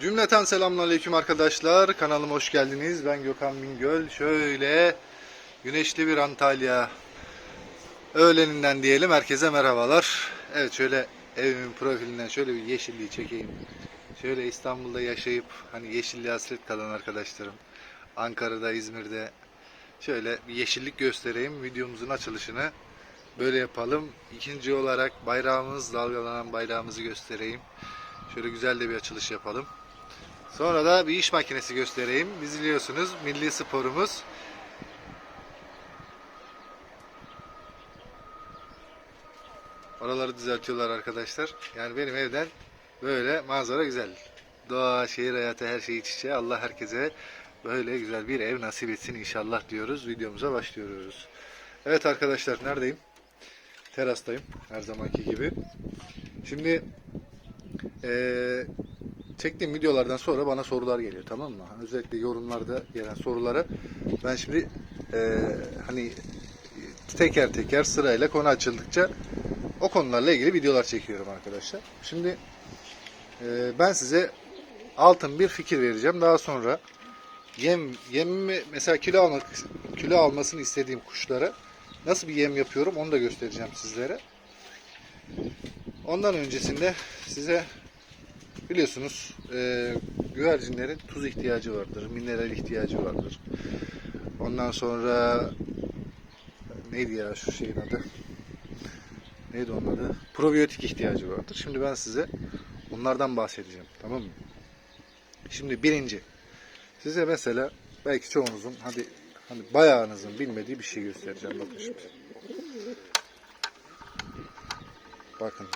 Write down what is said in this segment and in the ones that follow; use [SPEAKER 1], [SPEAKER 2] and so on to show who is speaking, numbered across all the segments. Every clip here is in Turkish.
[SPEAKER 1] Cümleten selamünaleyküm arkadaşlar. Kanalıma hoş geldiniz. Ben Gökhan Bingöl. Şöyle güneşli bir Antalya öğleninden diyelim. Herkese merhabalar. Evet şöyle evimin profilinden şöyle bir yeşilliği çekeyim. Şöyle İstanbul'da yaşayıp hani yeşilliğe hasret kalan arkadaşlarım. Ankara'da, İzmir'de şöyle bir yeşillik göstereyim. Videomuzun açılışını böyle yapalım. İkinci olarak bayrağımız, dalgalanan bayrağımızı göstereyim. Şöyle güzel de bir açılış yapalım. Sonra da bir iş makinesi göstereyim. Biz biliyorsunuz milli sporumuz. Oraları düzeltiyorlar arkadaşlar. Yani benim evden böyle manzara güzel. Doğa, şehir hayatı her şey iç içe. Allah herkese böyle güzel bir ev nasip etsin inşallah diyoruz. Videomuza başlıyoruz. Evet arkadaşlar neredeyim? Terastayım her zamanki gibi. Şimdi eee çektiğim videolardan sonra bana sorular geliyor tamam mı? Özellikle yorumlarda gelen sorulara ben şimdi eee, hani teker teker sırayla konu açıldıkça o konularla ilgili videolar çekiyorum arkadaşlar. Şimdi eee, ben size altın bir fikir vereceğim. Daha sonra yem yemimi mesela kilo almak kilo almasını istediğim kuşlara nasıl bir yem yapıyorum onu da göstereceğim sizlere. Ondan öncesinde size biliyorsunuz e, güvercinlerin tuz ihtiyacı vardır, mineral ihtiyacı vardır. Ondan sonra neydi ya şu şeyin adı? Neydi onun adı? Probiyotik ihtiyacı vardır. Şimdi ben size bunlardan bahsedeceğim. Tamam mı? Şimdi birinci. Size mesela belki çoğunuzun hadi hani bayağınızın bilmediği bir şey göstereceğim. Bakın şimdi. Bakın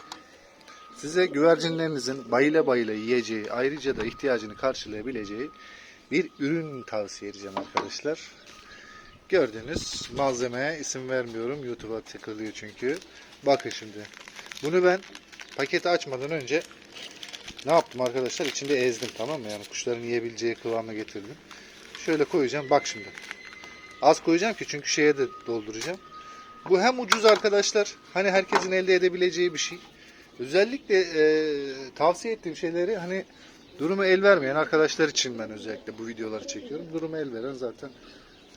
[SPEAKER 1] size güvercinlerinizin bayıla bayıla yiyeceği, ayrıca da ihtiyacını karşılayabileceği bir ürün tavsiye edeceğim arkadaşlar. Gördüğünüz malzemeye isim vermiyorum. YouTube'a tıkılıyor çünkü. Bakın şimdi. Bunu ben paketi açmadan önce ne yaptım arkadaşlar? İçinde ezdim tamam mı? Yani kuşların yiyebileceği kıvama getirdim. Şöyle koyacağım. Bak şimdi. Az koyacağım ki çünkü şeye de dolduracağım. Bu hem ucuz arkadaşlar. Hani herkesin elde edebileceği bir şey. Özellikle e, tavsiye ettiğim şeyleri hani durumu el vermeyen arkadaşlar için ben özellikle bu videoları çekiyorum. Durumu el veren zaten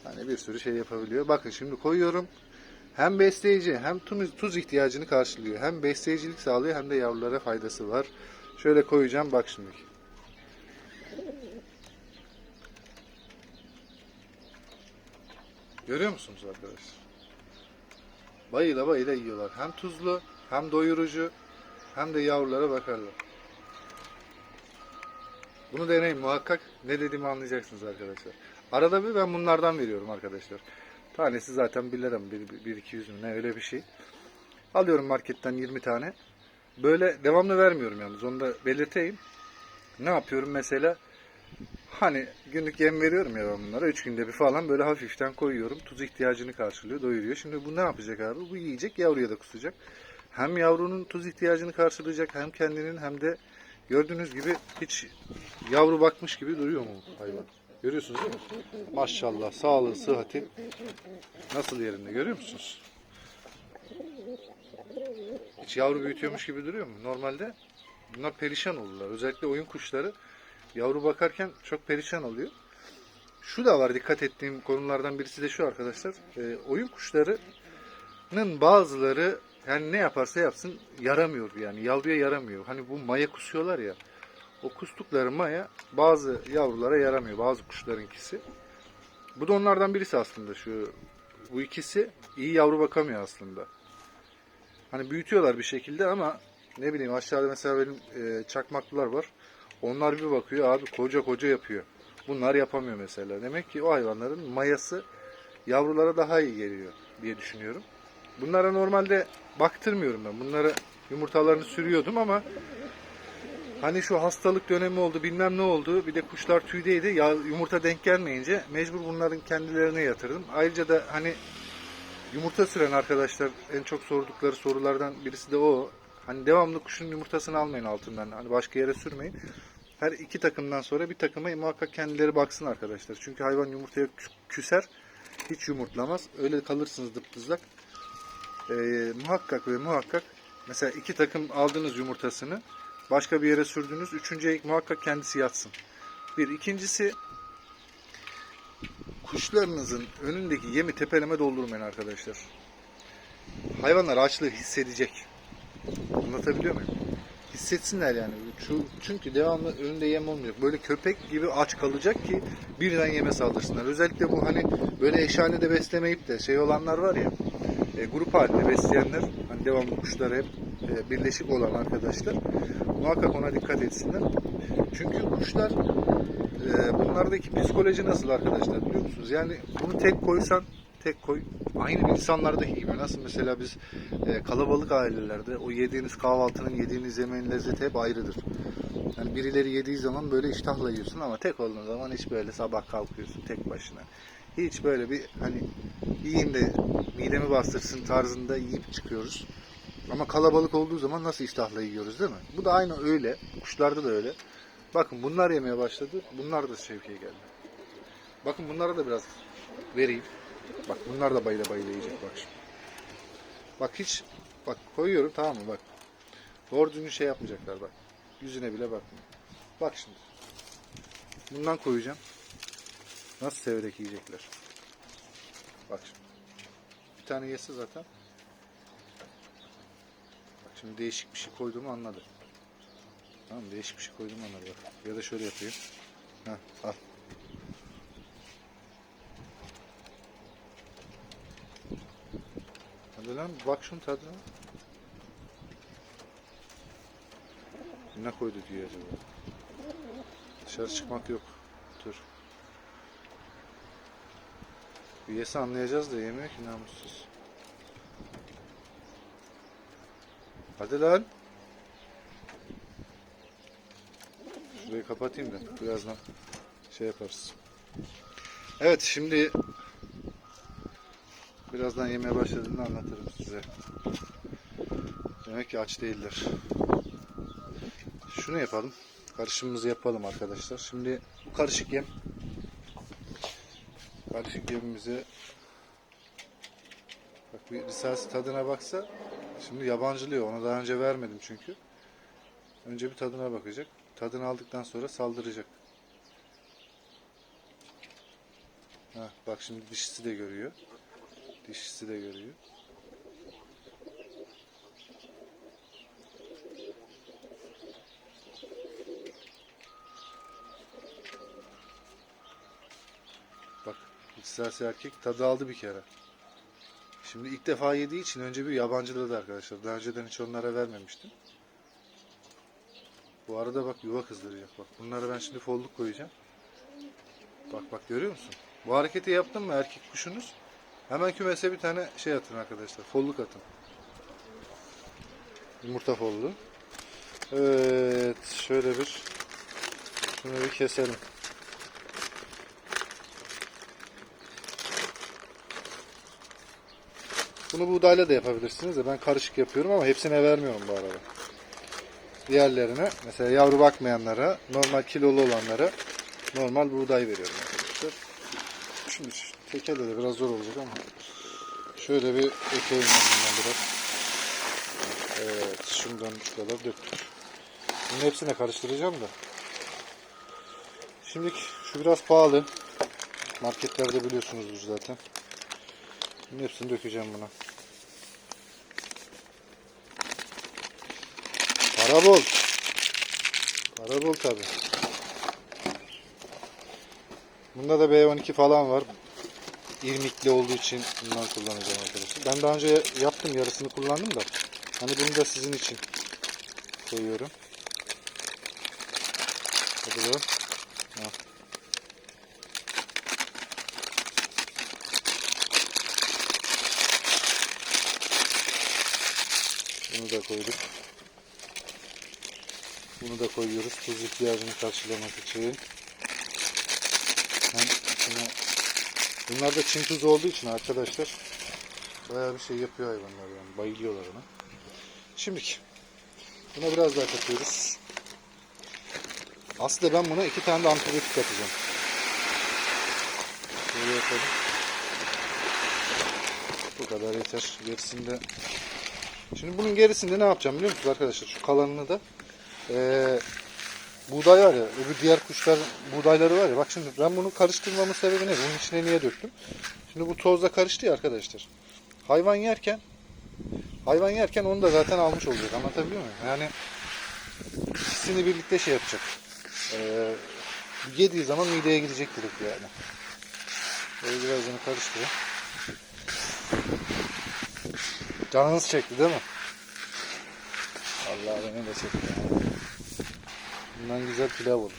[SPEAKER 1] hani bir sürü şey yapabiliyor. Bakın şimdi koyuyorum. Hem besleyici hem tuz, tuz ihtiyacını karşılıyor. Hem besleyicilik sağlıyor hem de yavrulara faydası var. Şöyle koyacağım bak şimdi. Görüyor musunuz arkadaşlar? Bayıla bayıla yiyorlar. Hem tuzlu hem doyurucu hem de yavrulara bakarlar. Bunu deneyin muhakkak ne dediğimi anlayacaksınız arkadaşlar. Arada bir ben bunlardan veriyorum arkadaşlar. Tanesi zaten 1 lira mı 1-200 mü ne öyle bir şey. Alıyorum marketten 20 tane. Böyle devamlı vermiyorum yalnız onu da belirteyim. Ne yapıyorum mesela? Hani günlük yem veriyorum ya ben bunlara. 3 günde bir falan böyle hafiften koyuyorum. Tuz ihtiyacını karşılıyor, doyuruyor. Şimdi bu ne yapacak abi? Bu yiyecek, yavruya da kusacak. Hem yavrunun tuz ihtiyacını karşılayacak hem kendinin hem de gördüğünüz gibi hiç yavru bakmış gibi duruyor mu hayvan? Görüyorsunuz değil mi? Maşallah sağlığı, sıhhati nasıl yerinde görüyor musunuz? Hiç yavru büyütüyormuş gibi duruyor mu? Normalde bunlar perişan olurlar. Özellikle oyun kuşları yavru bakarken çok perişan oluyor. Şu da var dikkat ettiğim konulardan birisi de şu arkadaşlar. Ee, oyun kuşlarının bazıları yani ne yaparsa yapsın yaramıyor yani yavruya yaramıyor. Hani bu maya kusuyorlar ya. O kustukları maya bazı yavrulara yaramıyor. Bazı kuşlarınkisi. Bu da onlardan birisi aslında şu. Bu ikisi iyi yavru bakamıyor aslında. Hani büyütüyorlar bir şekilde ama ne bileyim aşağıda mesela benim e, çakmaklılar var. Onlar bir bakıyor abi koca koca yapıyor. Bunlar yapamıyor mesela. Demek ki o hayvanların mayası yavrulara daha iyi geliyor diye düşünüyorum. Bunlara normalde baktırmıyorum ben. Bunlara yumurtalarını sürüyordum ama hani şu hastalık dönemi oldu bilmem ne oldu. Bir de kuşlar tüydeydi. Ya yumurta denk gelmeyince mecbur bunların kendilerine yatırdım. Ayrıca da hani yumurta süren arkadaşlar en çok sordukları sorulardan birisi de o. Hani devamlı kuşun yumurtasını almayın altından. Hani başka yere sürmeyin. Her iki takımdan sonra bir takıma muhakkak kendileri baksın arkadaşlar. Çünkü hayvan yumurtaya kü- küser. Hiç yumurtlamaz. Öyle kalırsınız dıptızlak. Ee, muhakkak ve muhakkak mesela iki takım aldınız yumurtasını başka bir yere sürdünüz. Üçüncü eğik muhakkak kendisi yatsın. Bir. ikincisi kuşlarınızın önündeki yemi tepeleme doldurmayın arkadaşlar. Hayvanlar açlığı hissedecek. Anlatabiliyor muyum? Hissetsinler yani. Çünkü devamlı önünde yem olmuyor. Böyle köpek gibi aç kalacak ki birden yeme saldırsınlar. Özellikle bu hani böyle eşhanede beslemeyip de şey olanlar var ya e, grup halinde besleyenler hani devamlı kuşları hep e, birleşik olan arkadaşlar muhakkak ona dikkat etsinler. Çünkü kuşlar e, bunlardaki psikoloji nasıl arkadaşlar biliyor musunuz? Yani bunu tek koysan tek koy. Aynı insanlardaki gibi. Nasıl mesela biz e, kalabalık ailelerde o yediğiniz kahvaltının, yediğiniz yemeğin lezzeti hep ayrıdır. Yani birileri yediği zaman böyle iştahla yiyorsun ama tek olduğun zaman hiç böyle sabah kalkıyorsun tek başına. Hiç böyle bir hani yiyeyim de midemi bastırsın tarzında yiyip çıkıyoruz. Ama kalabalık olduğu zaman nasıl iştahla yiyoruz değil mi? Bu da aynı öyle. Kuşlarda da öyle. Bakın bunlar yemeye başladı. Bunlar da şevkiye geldi. Bakın bunlara da biraz vereyim. Bak bunlar da bayıla bayıla yiyecek bak şimdi. Bak hiç bak koyuyorum tamam mı bak. Doğru düzgün şey yapmayacaklar bak. Yüzüne bile bakmıyor. Bak şimdi. Bundan koyacağım. Nasıl severek yiyecekler. Bak şimdi. Bir tane yese zaten. Bak şimdi değişik bir şey koyduğumu anladı. Tamam değişik bir şey koyduğumu anladı bak. Ya da şöyle yapayım. Heh, al. Hadi lan bak şunun tadına. Ne koydu diyor acaba? Dışarı çıkmak yok. Dur. Üyesi anlayacağız da yemiyor ki namussuz. Hadi lan. Şurayı kapatayım da birazdan şey yaparız. Evet şimdi birazdan yemeye başladığında anlatırım size. Demek ki aç değiller. Şunu yapalım. Karışımımızı yapalım arkadaşlar. Şimdi bu karışık yem karışık yemimize bak bir risasi tadına baksa şimdi yabancılıyor. Ona daha önce vermedim çünkü. Önce bir tadına bakacak. Tadını aldıktan sonra saldıracak. Ha, bak şimdi dişisi de görüyor. Dişisi de görüyor. Bak İsrarsı erkek tadı aldı bir kere. Şimdi ilk defa yediği için önce bir yabancıladı arkadaşlar. Daha önceden hiç onlara vermemiştim. Bu arada bak yuva kızdıracak bak. Bunları ben şimdi folluk koyacağım. Bak bak görüyor musun? Bu hareketi yaptın mı erkek kuşunuz? Hemen kümese bir tane şey atın arkadaşlar. Folluk atın. Yumurta follu. Evet şöyle bir şunu bir keselim. Bunu buğdayla da yapabilirsiniz de ben karışık yapıyorum ama hepsine vermiyorum bu arada. Diğerlerine mesela yavru bakmayanlara, normal kilolu olanlara normal buğday veriyorum arkadaşlar. Şimdi tekelle de biraz zor olacak ama şöyle bir ekeyim bundan biraz. Evet, şundan şu kadar döktük. Bunun hepsine karıştıracağım da. Şimdi şu biraz pahalı. Marketlerde biliyorsunuzdur zaten. Bunun hepsini dökeceğim buna. Para bol. Para bol tabi. Bunda da B12 falan var. İrmikli olduğu için bundan kullanacağım arkadaşlar. Ben daha önce yaptım yarısını kullandım da. Hani bunu da sizin için koyuyorum. Hadi. Al. Bunu da koyduk. Bunu da koyuyoruz tuz ihtiyacını karşılamak için. Bunlar da Çin tuzu olduğu için arkadaşlar bayağı bir şey yapıyor hayvanlar yani bayılıyorlar ona. Şimdiki buna biraz daha katıyoruz. Aslında ben buna iki tane de antibiyotik katacağım. Böyle yapalım. Bu kadar yeter. Gerisinde Şimdi bunun gerisinde ne yapacağım biliyor musunuz arkadaşlar? Şu kalanını da Ee, buğday var ya, öbür diğer kuşlar buğdayları var ya. Bak şimdi ben bunu karıştırmamın sebebi ne? Bunun içine niye döktüm? Şimdi bu tozla karıştı ya arkadaşlar. Hayvan yerken hayvan yerken onu da zaten almış olacak. Anlatabiliyor muyum? Yani ikisini birlikte şey yapacak. Ee, yediği zaman mideye gidecek direkt yani. Böyle birazını karıştırın. Canınız çekti değil mi? Allah beni de çekti. Ya. Bundan güzel pilav olur.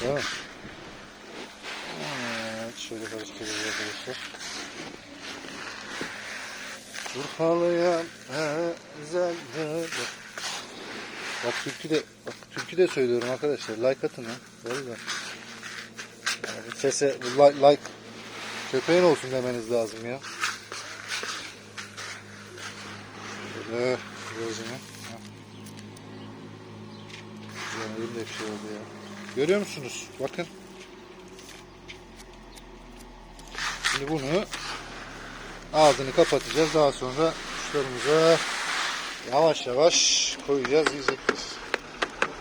[SPEAKER 1] Değil mi? Evet, şöyle karıştırıyoruz arkadaşlar. Urfalı'ya güzeldir. Bak türkü de, bak türkü de söylüyorum arkadaşlar. Like atın ha. Vallahi. Yani sese like, like köpeğin olsun demeniz lazım ya. Böyle birazını. Bir şey oldu ya. Görüyor musunuz? Bakın. Şimdi bunu ağzını kapatacağız. Daha sonra kuşlarımıza yavaş yavaş koyacağız yiyecektir.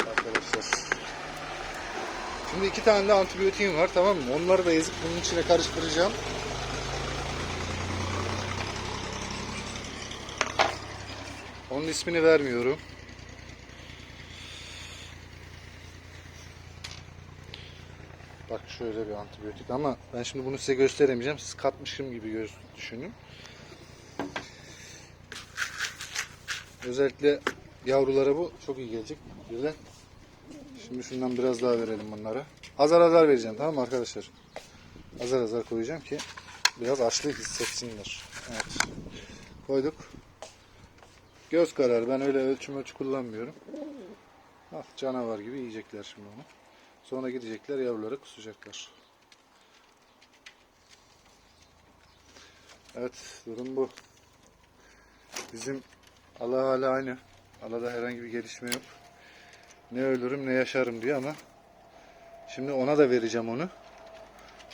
[SPEAKER 1] Arkadaşlar. Şimdi iki tane de antibiyotiğim var tamam mı? Onları da ezip bunun içine karıştıracağım. Onun ismini vermiyorum. Şöyle bir antibiyotik ama ben şimdi bunu size gösteremeyeceğim. Siz katmışım gibi göz düşünün. Özellikle yavrulara bu çok iyi gelecek. Güzel. Şimdi şundan biraz daha verelim bunlara. Azar azar vereceğim tamam mı arkadaşlar? Azar azar koyacağım ki biraz açlık hissetsinler. Evet. Koyduk. Göz kararı. Ben öyle ölçüm ölçü kullanmıyorum. Ah, canavar gibi yiyecekler şimdi onu. Sonra gidecekler yavruları kusacaklar. Evet durum bu. Bizim Allah hala aynı. Allah'da herhangi bir gelişme yok. Ne ölürüm ne yaşarım diyor ama şimdi ona da vereceğim onu.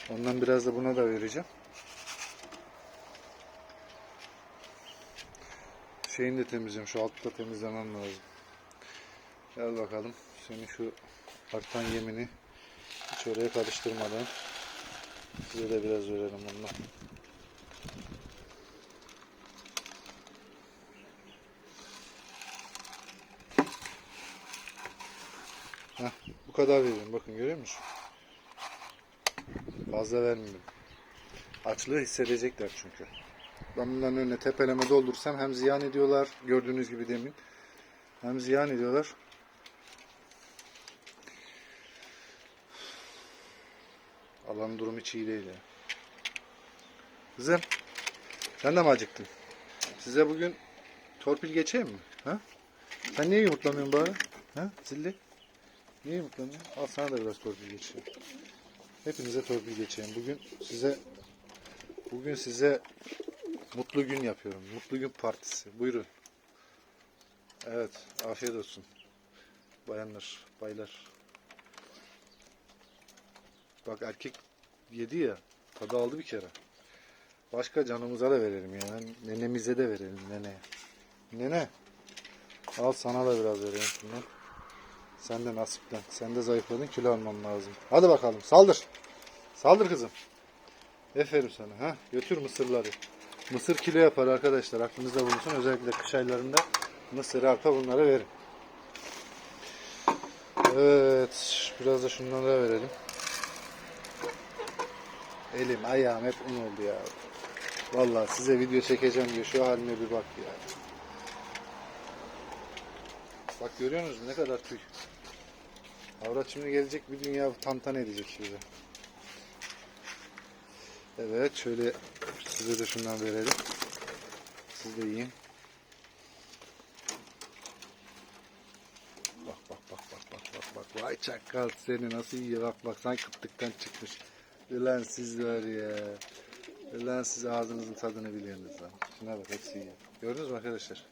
[SPEAKER 1] Ondan biraz da buna da vereceğim. Şeyini de temizleyeceğim. Şu altta temizlemem lazım. Gel bakalım. Senin şu artan yemini hiç oraya karıştırmadan size de biraz verelim ondan. Heh, bu kadar veriyorum. Bakın görüyor musun? Fazla vermiyorum. Açlığı hissedecekler çünkü. Ben bunların önüne tepeleme doldursam hem ziyan ediyorlar. Gördüğünüz gibi demin. Hem ziyan ediyorlar. Alanın durumu hiç iyi değil ya. Kızım. Sen de mi acıktın? Size bugün torpil geçeyim mi? Ha? Sen niye yumurtlamıyorsun bari? Ha? Zilli. Niye yumurtlamıyorsun? Al sana da biraz torpil geçeyim. Hepinize torpil geçeyim. Bugün size bugün size mutlu gün yapıyorum. Mutlu gün partisi. Buyurun. Evet. Afiyet olsun. Bayanlar, baylar. Bak erkek yedi ya. Tadı aldı bir kere. Başka canımıza da verelim yani. Nenemize de verelim nene. Nene. Al sana da biraz vereyim şundan. Sen de nasipten. Sen de zayıfladın kilo alman lazım. Hadi bakalım saldır. Saldır kızım. Aferin sana. Ha? Götür mısırları. Mısır kilo yapar arkadaşlar. Aklınızda bulunsun. Özellikle kış aylarında mısır, arpa bunlara verin. Evet. Biraz da şundan da verelim. Elim, ayağım hep un oldu ya. Vallahi size video çekeceğim diye şu halime bir bak ya. Bak görüyorsunuz ne kadar tüy. Avrat şimdi gelecek bir dünya tantana edecek bize. Evet şöyle size de şundan verelim. Siz de yiyin. Bak bak bak bak bak bak bak. Vay çakal seni nasıl yiyor bak bak sanki kıtlıktan çıkmış. Ulan siz var ya. Ulan siz ağzınızın tadını biliyorsunuz lan. Şuna bak hepsi yiyor. Gördünüz mü arkadaşlar?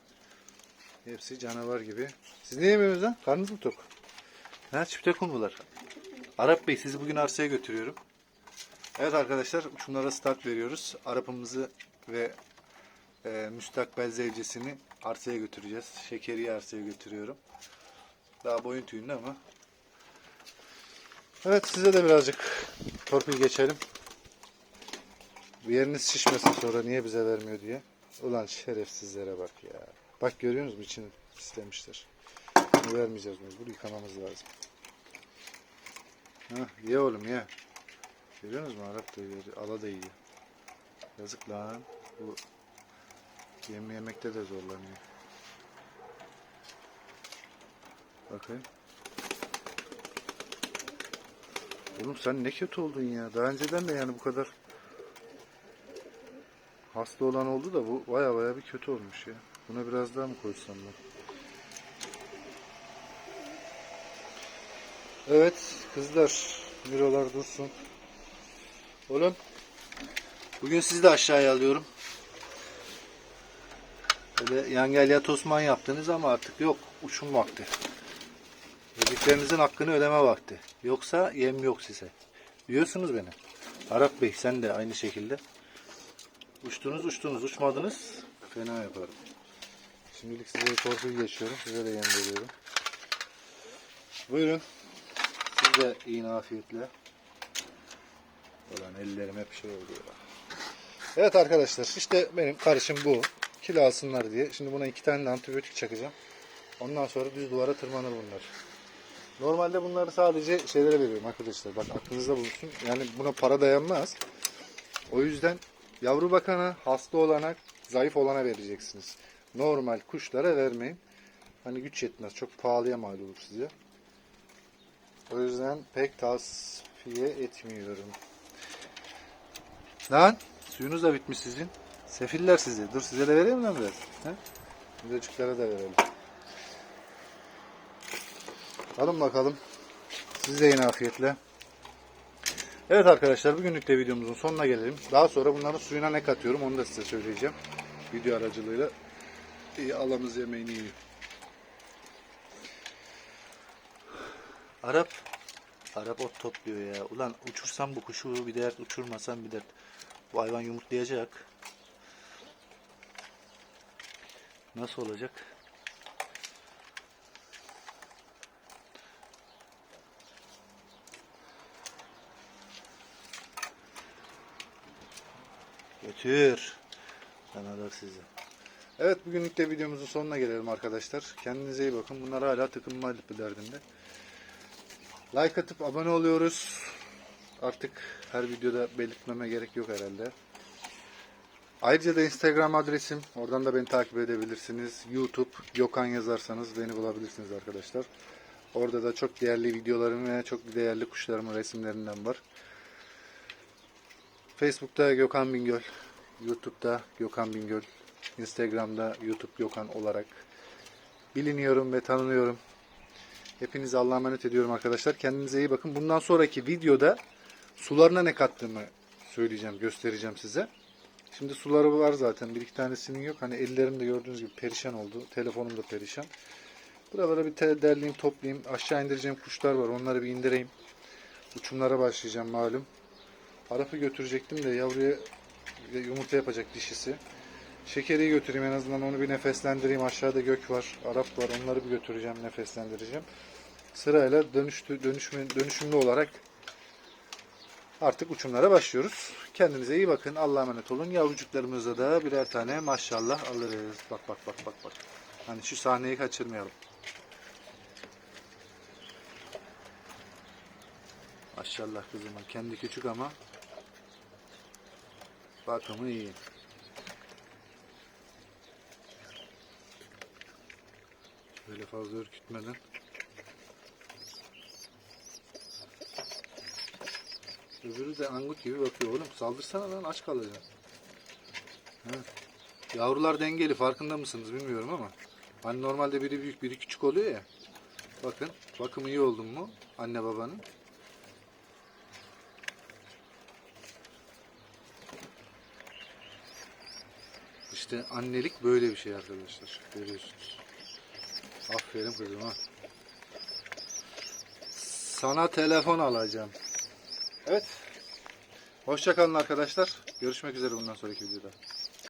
[SPEAKER 1] Hepsi canavar gibi. Siz ne yemiyorsunuz lan? Karnınız mı tok? Ha çifte kumrular. Arap Bey sizi bugün arsaya götürüyorum. Evet arkadaşlar şunlara start veriyoruz. Arap'ımızı ve e, müstakbel zevcesini arsaya götüreceğiz. Şekeriye arsaya götürüyorum. Daha boyun tüyünde ama. Evet size de birazcık torpil geçelim. Yeriniz şişmesin sonra niye bize vermiyor diye. Ulan şerefsizlere bak ya. Bak görüyorsunuz mu içini istemişler. Bunu vermeyeceğiz mecbur yıkamamız lazım. Hah ye oğlum ye. Görüyorsunuz mu Arap da yiyor. Ala da yiyor. Yazık lan. Bu yem yemekte de zorlanıyor. Bakayım. Oğlum sen ne kötü oldun ya. Daha önceden de yani bu kadar hasta olan oldu da bu baya baya bir kötü olmuş ya. Buna biraz daha mı koysam ben? Evet kızlar. Mirolar dursun. Oğlum. Bugün sizi de aşağıya alıyorum. Böyle yangelya tosman yaptınız ama artık yok. Uçum vakti. Verdiklerinizin hakkını ödeme vakti. Yoksa yem yok size. Biliyorsunuz beni. Arap Bey sen de aynı şekilde. Uçtunuz uçtunuz uçmadınız. Fena yaparım. Şimdilik size torpil geçiyorum. Size de yem veriyorum. Buyurun. Siz de iyi afiyetle. Ulan ellerim hep şey oldu ya. Evet arkadaşlar işte benim karışım bu. Kilo alsınlar diye. Şimdi buna iki tane de antibiyotik çakacağım. Ondan sonra düz duvara tırmanır bunlar. Normalde bunları sadece şeylere veriyorum arkadaşlar. Bak aklınızda bulunsun. Yani buna para dayanmaz. O yüzden yavru bakana, hasta olana, zayıf olana vereceksiniz. Normal kuşlara vermeyin. Hani güç yetmez. Çok pahalıya mal olur size. O yüzden pek tavsiye etmiyorum. Lan suyunuz da bitmiş sizin. Sefiller sizi. Dur size de vereyim mi biraz? He? Müzeciklara da verelim. Alın bakalım. Siz de yine afiyetle. Evet arkadaşlar bugünlük de videomuzun sonuna gelelim. Daha sonra bunların suyuna ne katıyorum onu da size söyleyeceğim. Video aracılığıyla. İyi alamız yemeğini yiyor. Arap. Arap ot topluyor ya. Ulan uçursam bu kuşu bir dert, uçurmasam bir dert. Bu hayvan yumurtlayacak. Nasıl olacak? Götür. Kanalar size. Evet bugünlük de videomuzun sonuna gelelim arkadaşlar. Kendinize iyi bakın. Bunlar hala tıkınma derdinde. Like atıp abone oluyoruz. Artık her videoda belirtmeme gerek yok herhalde. Ayrıca da Instagram adresim. Oradan da beni takip edebilirsiniz. YouTube Gökhan yazarsanız beni bulabilirsiniz arkadaşlar. Orada da çok değerli videolarım ve çok değerli kuşlarımın resimlerinden var. Facebook'ta Gökhan Bingöl, YouTube'da Gökhan Bingöl, Instagram'da YouTube Gökhan olarak biliniyorum ve tanınıyorum. Hepinize Allah'a emanet ediyorum arkadaşlar. Kendinize iyi bakın. Bundan sonraki videoda sularına ne kattığımı söyleyeceğim, göstereceğim size. Şimdi suları var zaten. Bir iki tanesinin yok. Hani ellerim de gördüğünüz gibi perişan oldu. Telefonum da perişan. Buralara bir derleyeyim, toplayayım. Aşağı indireceğim kuşlar var. Onları bir indireyim. Uçumlara başlayacağım malum. Arap'ı götürecektim de yavruya yumurta yapacak dişisi. Şekeri götüreyim en azından onu bir nefeslendireyim. Aşağıda gök var, Arap var. Onları bir götüreceğim, nefeslendireceğim. Sırayla dönüştü, dönüşümü, dönüşümlü olarak artık uçumlara başlıyoruz. Kendinize iyi bakın. Allah'a emanet olun. Yavrucuklarımıza da birer tane maşallah alırız. Bak bak bak bak bak. Hani şu sahneyi kaçırmayalım. Maşallah kızıma. Kendi küçük ama bakımı iyi. Böyle fazla ürkütmeden. Öbürü de angut gibi bakıyor oğlum. Saldırsana lan aç kalacaksın. Yavrular dengeli farkında mısınız bilmiyorum ama. Hani normalde biri büyük biri küçük oluyor ya. Bakın bakım iyi oldun mu anne babanın. İşte annelik böyle bir şey arkadaşlar. Görüyorsunuz. Aferin kızım ha. Sana telefon alacağım. Evet. Hoşçakalın arkadaşlar. Görüşmek üzere bundan sonraki videoda.